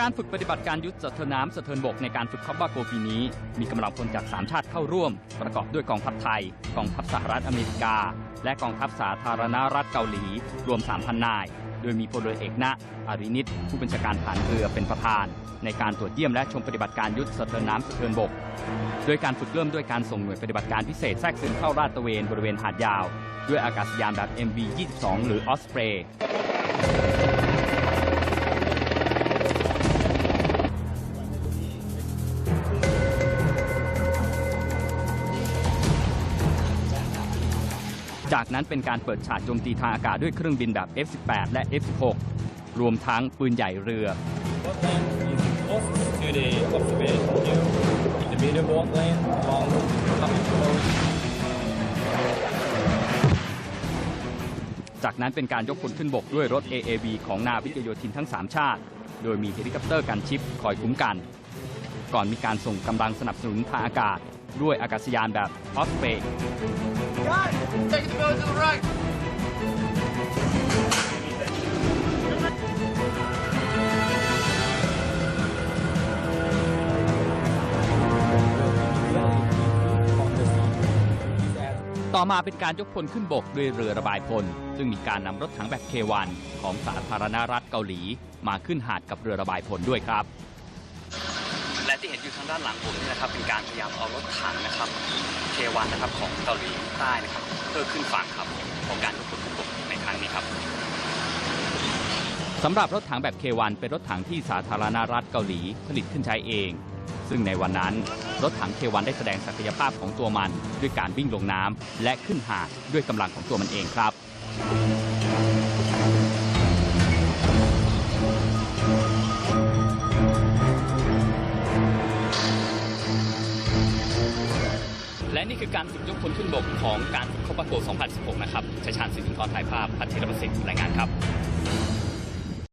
การฝึกปฏิบัติการยุทธสะเทินน้ำสะเทินบกในการฝึกคอบบาโกปีนี้ มีกำลังพลจาก 3 ชาติเข้าร่วม ประกอบด้วยกองทัพไทย กองทัพสหรัฐอเมริกา และกองทัพสาธารณรัฐเกาหลี รวม 3,000 นาย โดยมีพลเรือเอกณอารินิตผู้บัญชาการฐานเรือเป็นประธาน ในการตรวจเยี่ยมและชมปฏิบัติการยุทธสะเทินน้ำสะเทินบก โดยการฝึกเริ่มด้วยการส่งหน่วยปฏิบัติการพิเศษแทรกซึมเข้าลาดตระเวนบริเวณหาดยาว ด้วยอากาศยานแบบ MV-22 หรือออสเตร จากนั้นเป็นการเปิดฉากโจมตีทางอากาศด้วยเครื่องบินแบบ F-18 และ F-16 รวมทั้งปืนใหญ่เรือ จากนั้นเป็นการยกพลขึ้นบกด้วยรถ AAV ของนาวิกโยธินทั้ง 3 ชาติ โดยมีเฮลิคอปเตอร์กันชิปคอยคุ้มกัน ก่อนมีการส่งกำลังสนับสนุนทางอากาศด้วยอากาศยานแบบออสเปย์ ต่อมาเป็นการยกพลขึ้นบกด้วยเรือระบายพล ซึ่งมีการนำรถถังแบบเควันของสาธารณรัฐเกาหลี มาขึ้นหาดกับเรือระบายพลด้วยครับ และที่เห็นอยู่ทางด้านหลังผมนี่นะครับ เป็นการพยายามเอารถถังนะครับเควันนะครับของเกาหลีใต้นะครับเพื่อขึ้นฝั่งครับของการยกพลขึ้นบกในครั้งนี้ครับสำหรับรถถังแบบเควันเป็นรถถังที่สาธารณรัฐเกาหลีผลิตขึ้นใช้เอง ซึ่งในวันนั้น รถถังเควันได้แสดงศักยภาพของตัวมันด้วยการวิ่งลงน้ำและขึ้นหาดด้วยกำลังของตัวมันเองครับและนี่คือการฝึกยกพลขึ้นบกของการฝึกคบประโก2016 นะครับชัยชาญสิรินทรถ่ายภาพพัทธิรประสิทธิ์รายงานครับ